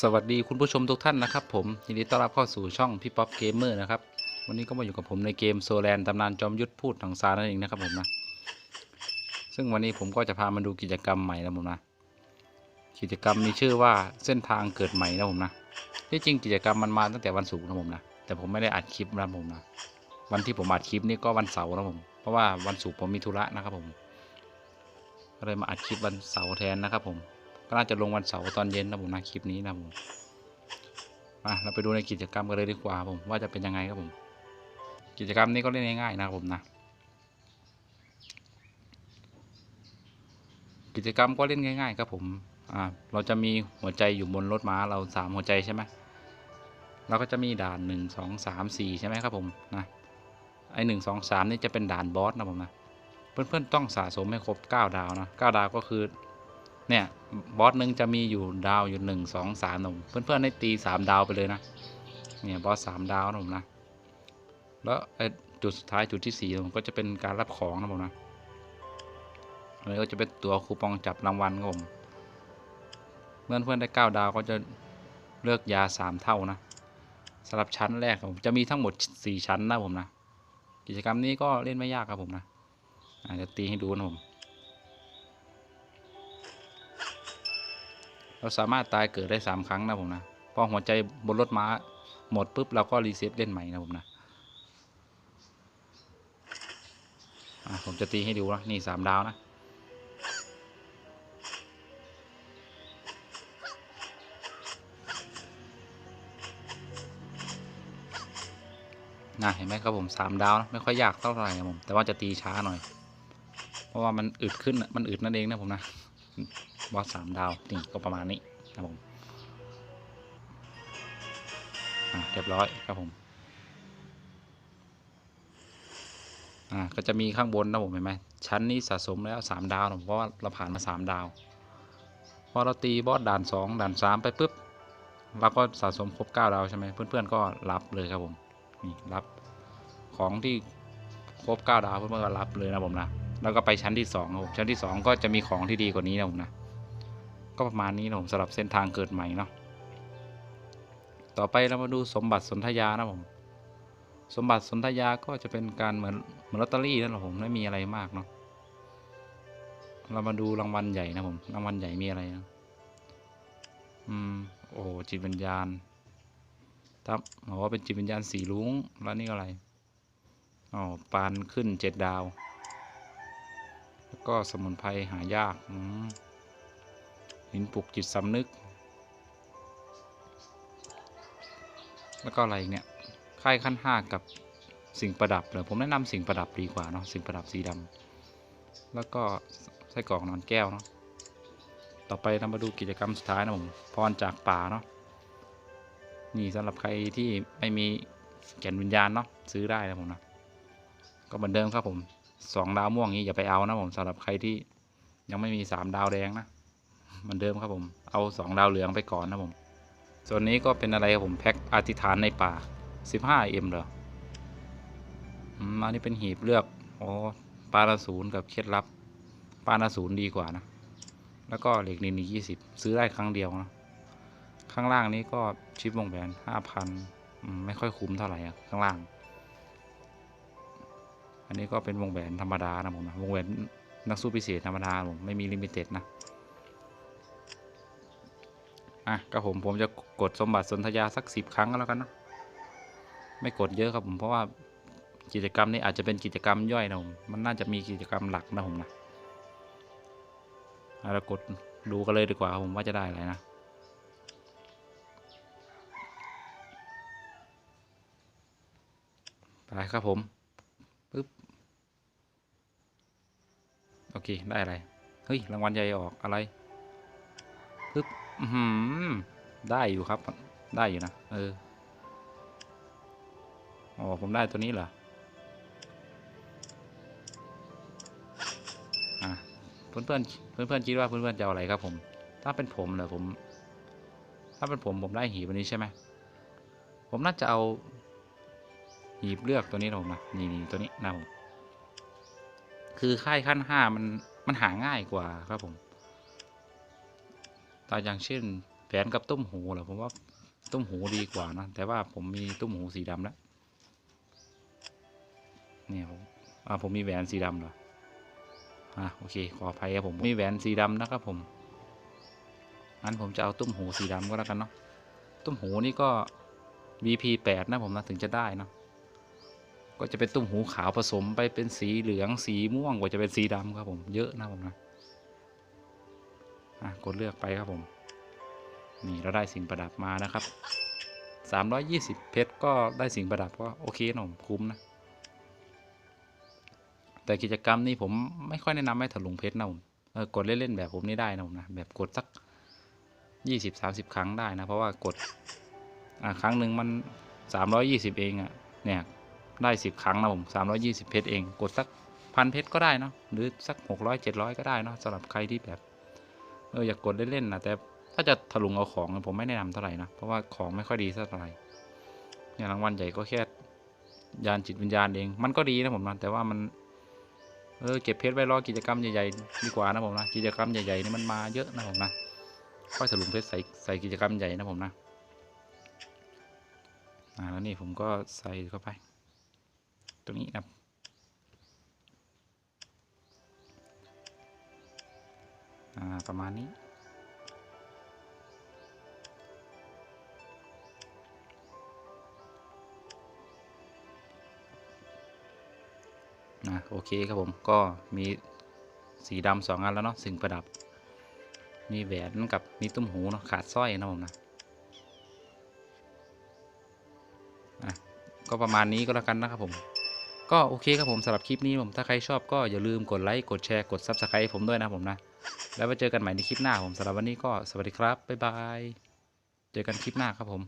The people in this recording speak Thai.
สวัสดีคุณผู้ชมทุกท่านนะครับผมยินดีต้อนรับเข้าสู่ช่องพี่ป๊อปเกมเมอร์นะครับวันนี้ก็มาอยู่กับผมในเกมโซแลนตำนานจอมยุทธพูดถังซานั่นเองนะครับผมนะซึ่งวันนี้ผมก็จะพามาดูกิจกรรมใหม่นะผมนะกิจกรรมมีชื่อว่าเส้นทางเกิดใหม่นะผมนะที่จริงกิจกรรมมันมาตั้งแต่วันศุกร์นะผมนะแต่ผมไม่ได้อัดคลิปนะผมนะวันที่ผมอัดคลิปนี่ก็วันเสาร์นะผมเพราะว่าวันศุกร์ผมมีธุระนะครับผมก็เลยมาอัดคลิปวันเสาร์แทนนะครับผม ก็น่าจะลงวันเสาร์ตอนเย็นนะผมนะคลิปนี้นะผมมาเราไปดูในกิจกรรมกันเลยดีกว่าผมว่าจะเป็นยังไงครับผม กิจกรรมนี้ก็เล่นง่ายๆนะครับผมนะ กิจกรรมก็เล่นง่าย ๆ ครับผมอ่าเราจะมีหัวใจอยู่บนรถม้าเราสามหัวใจใช่ไหมเราก็จะมีด่านหนึ่งสองสามสี่ใช่ไหมครับผมนะไอหนึ่งสองสามนี่จะเป็นด่านบอสนะผมนะเพื่อนๆต้องสะสมให้ครบเก้าดาวนะเก้าดาวก็คือ เนี่ยบอสหนึ่งจะมีอยู่ดาวอยู่หนึ่งสองสามหนุ่มเพื่อนๆได้ตีสามดาวไปเลยนะเนี่ยบอสสามดาวนะผมนะแล้วจุดสุดท้ายจุดที่สี่ผมก็จะเป็นการรับของนะผมนะแล้ก็จะเป็นตัวคูปองจับรางวัลครับผมเมื่อเพื่อนได้เก้าดาวก็จะเลือกยาสามเท่านะสำหรับชั้นแรกผมจะมีทั้งหมดสี่ชั้นนะผมนะกิจกรรมนี้ก็เล่นไม่ยากครับผมนะอาจจะตีให้ดูนะผม เราสามารถตายเกิดได้สามครั้งนะผมนะพอหัวใจบนรถม้าหมดปุ๊บเราก็รีเซ็ตเล่นใหม่นะผมนะผมจะตีให้ดูนะนี่สามดาวนะนะเห็นไหมครับผมสามดาวนะไม่ค่อยยากเท่าไหร่นะผมแต่ว่าจะตีช้าหน่อย เพราะว่ามันอึดขึ้นมันอึดนั่นเองนะผมนะ บอสสามดาวนี่ก็ประมาณนี้ครับผมอ่าเรียบร้อยครับผมอ่าก็จะมีข้างบนนะผมเห็นไหมชั้นนี้สะสมแล้วสามดาวผมเพราะว่าเราผ่านมาสามดาวพอเราตีบอสด่านสองด่านสามไปปุ๊บเราก็สะสมครบเก้าดาวใช่ไหมเพื่อนๆก็รับเลยครับผมนี่รับของที่ครบเก้าดาวเพื่อนๆก็รับเลยนะผมนะแล้วก็ไปชั้นที่สองครับผมชั้นที่สองก็จะมีของที่ดีกว่านี้นะผมนะ ก็ประมาณนี้นะผมสำหรับเส้นทางเกิดใหม่เนาะต่อไปเรามาดูสมบัติสนธยานะผมสมบัติสนธยาก็จะเป็นการเหมือนเหมือนลอตเตอรี่นั่นแหละผมไม่มีอะไรมากเนาะเรามาดูรางวัลใหญ่นะผมรางวัลใหญ่มีอะไรนะอืมโอ้จิตวิญญาณครับบอกว่าเป็นจิตวิญญาณสีลุงแล้วนี่อะไรอ๋อปานขึ้นเจ็ดดาว แล้วก็สมุนไพรหายาก อืม หินปลุกจิตสำนึก แล้วก็อะไรเนี่ยค่ายขั้นห้ากับสิ่งประดับเลยผมแนะนำสิ่งประดับดีกว่าเนาะสิ่งประดับสีดำแล้วก็ไส้กรอกนอนแก้วเนาะต่อไปเรามาดูกิจกรรมสุดท้ายนะผมพรจากป่าเนาะนี่สำหรับใครที่ไม่มีแก่นวิญญาณเนาะซื้อได้นะผมนะก็เหมือนเดิมครับผมสองดาวม่วงนี้อย่าไปเอานะผมสำหรับใครที่ยังไม่มีสามดาวแดงนะ เหมือนเดิมครับผม เอาสองดาวเหลืองไปก่อนนะผม ส่วนนี้ก็เป็นอะไรครับผมแพ็คอธิษฐานในป่า 15M เหรออืมอันนี้เป็นหีบเลือก อ๋อปาราศูนย์กับเคล็ดลับ ปาราศูนย์ดีกว่านะ แล้วก็เหล็กนินอีกยี่สิบซื้อได้ครั้งเดียวนะ ข้างล่างนี้ก็ชิปวงแหวนห้าพันไม่ค่อยคุ้มเท่าไหร่อะข้างล่าง อันนี้ก็เป็นวงแหวนธรรมดานะผมนะ วงแหวนนักสู้พิเศษธรรมดาผมไม่มีลิมิเต็ดนะ อะก็ผมผมจะกดสมบัติสนธยาสักสิบครั้งก็แล้วกันนะไม่กดเยอะครับผมเพราะว่ากิจกรรมนี้อาจจะเป็นกิจกรรมย่อยนะผมมันน่าจะมีกิจกรรมหลักนะผมนะเรากดดูกันเลยดีกว่าครับผมว่าจะได้อะไรนะไปครับผมปึ๊บโอเคได้อะไรเฮ้ยรางวัลใหญ่ออกอะไรปึ๊บ หืได้อยู่ครับ ได้อยู่นะ เออ อ๋อ ผมได้ตัวนี้เหรอ อะ เพื่อนเพื่อนเพื่อนเพื่อนคิดว่าเพื่อนเพื่อนๆจะเอาอะไรครับผม ถ้าเป็นผมเหรอผม ถ้าเป็นผมผมได้หีบวันนี้ใช่ไหม ผมน่าจะเอา หีบเลือกตัวนี้นะผมนะ นี่นี่ตัวนี้นะผม คือค่ายขั้นห้ามันมันหาง่ายกว่าครับผม แต่อย่างเช่นแผนกับตุ้มหูเหรอผมว่าตุ้มหูดีกว่านะ แต่ว่าผมมีตุ้มหูสีดำแล้วเนี่ยผมอ่าผมมีแหวนสีดำเหรออะโอเคขออภัยครับผมมีแหวนสีดำนะครับผมงั้นผมจะเอาตุ้มหูสีดำก็แล้วกันเนาะตุ้มหูนี่ก็ VP 8 นะผมนะถึงจะได้เนาะก็จะเป็นตุ้มหูขาวผสมไปเป็นสีเหลืองสีม่วงกว่าจะเป็นสีดำครับผมเยอะนะผมนะ อะกดเลือกไปครับผม นี่เราได้สิ่งประดับมานะครับ320 เพชรก็ได้สิ่งประดับก็โอเคหนะผมคุ้มนะ แต่กิจกรรมนี้ผมไม่ค่อยแนะนำให้ถลุงเพชรนะผมเออกดเล่นๆแบบผมนี่ได้นะผมนะแบบกดสัก 20-30 ครั้งได้นะเพราะว่ากดอ่าครั้งหนึ่งมัน 320 เองอะ่ะเนี่ยได้ 10 ครั้งนะผม 320 เพชรเอง กดสักพันเพชรก็ได้เนาะหรือสัก 600 700 ก็ได้เนาะสำหรับใครที่แบบ เอออยากกดเล่นๆนะแต่ถ้าจะถลุงเอาของผมไม่แนะนำเท่าไหร่นะเพราะว่าของไม่ค่อยดีสักเท่าไหร่อย่างรางวัลใหญ่ก็แค่ยานจิตวิญญาณเอง มันก็ดีนะผมนะแต่ว่ามัน เออเก็บเพชรไว้รอกิจกรรมใหญ่ๆดีกว่านะผมนะกิจกรรมใหญ่ๆนี่มันมาเยอะนะผมนะค่อยถลุงเพชรใส่ใส่กิจกรรมใหญ่นะผมนะอ่าแล้วนี่ผมก็ใส่เข้าไป ตรงนี้ครับ ประมาณนี้อะโอเคครับผมก็มีสีดำสองอันแล้วเนาะสิ่งประดับ มีแหวนกับมีตุ้มหูเนาะขาดสร้อยนะผมนะอะก็ประมาณนี้ก็แล้วกันนะครับผมก็โอเคครับผมสำหรับคลิปนี้ผมถ้าใครชอบก็อย่าลืมกดไลค์กดแชร์กด Subscribe ผมด้วยนะผมนะ แล้วมาเจอกันใหม่ในคลิปหน้าผมสำหรับวันนี้ก็สวัสดีครับบ๊ายบาย เจอกันคลิปหน้าครับผม